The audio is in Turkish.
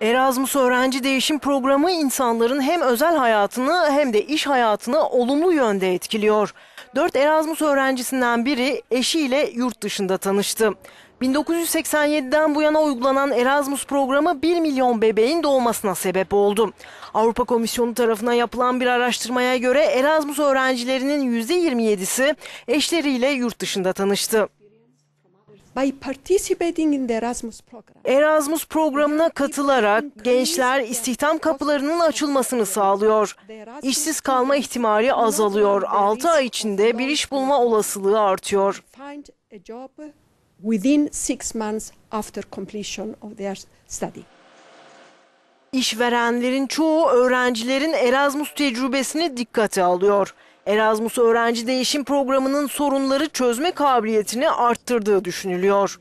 Erasmus Öğrenci Değişim Programı insanların hem özel hayatını hem de iş hayatını olumlu yönde etkiliyor. Dört Erasmus öğrencisinden biri eşiyle yurt dışında tanıştı. 1987'den bu yana uygulanan Erasmus programı 1 milyon bebeğin doğmasına sebep oldu. Avrupa Komisyonu tarafından yapılan bir araştırmaya göre Erasmus öğrencilerinin %27'si eşleriyle yurt dışında tanıştı. Erasmus program, Erasmus programına katılarak gençler istihdam kapılarının açılmasını sağlıyor. İşsiz kalma ihtimali azalıyor. 6 ay içinde bir iş bulma olasılığı artıyor. find a job within six months after completion of their study. İşverenlerin çoğu öğrencilerin Erasmus tecrübesini dikkate alıyor. Erasmus Öğrenci Değişim Programı'nın sorunları çözme kabiliyetini arttırdığı düşünülüyor.